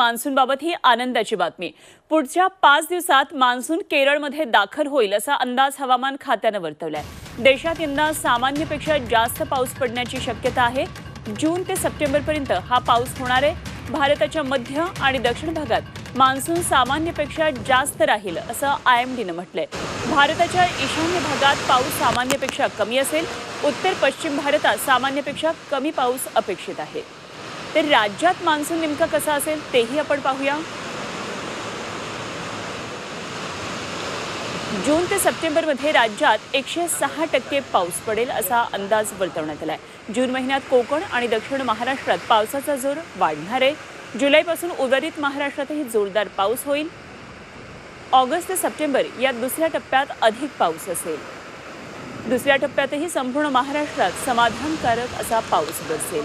मान्सूनबाबत ही आनंदाची बातमी. पुढच्या पाच दिवसात मान्सून केरळमध्ये दाखल होईल असा अंदाज हवामान खात्यानं वर्तवलाय. देशात यंदा सामान्यपेक्षा जास्त पाऊस पडण्याची शक्यता आहे. जून ते सप्टेंबरपर्यंत हा पाऊस होणार आहे. भारताच्या मध्य आणि दक्षिण भागात मान्सून सामान्यपेक्षा जास्त राहील असं आय एम डीनं म्हटलंय. भारताच्या ईशान्य भागात पाऊस सामान्यपेक्षा कमी असेल. उत्तर पश्चिम भारतात सामान्यपेक्षा कमी पाऊस अपेक्षित आहे. तर राज्यात मान्सून नेमका कसा असेल तेही आपण पाहूया. जून ते सप्टेंबरमध्ये राज्यात एकशे सहा टक्के पाऊस पडेल असा अंदाज वर्तवण्यात आला आहे जून महिन्यात कोकण आणि दक्षिण महाराष्ट्रात पावसाचा जोर वाढणार आहे. जुलैपासून उर्वरित महाराष्ट्रातही जोरदार पाऊस होईल. ऑगस्ट ते सप्टेंबर या दुसऱ्या टप्प्यात अधिक पाऊस असेल. दुसऱ्या टप्प्यातही संपूर्ण महाराष्ट्रात समाधानकारक असा पाऊस बसेल.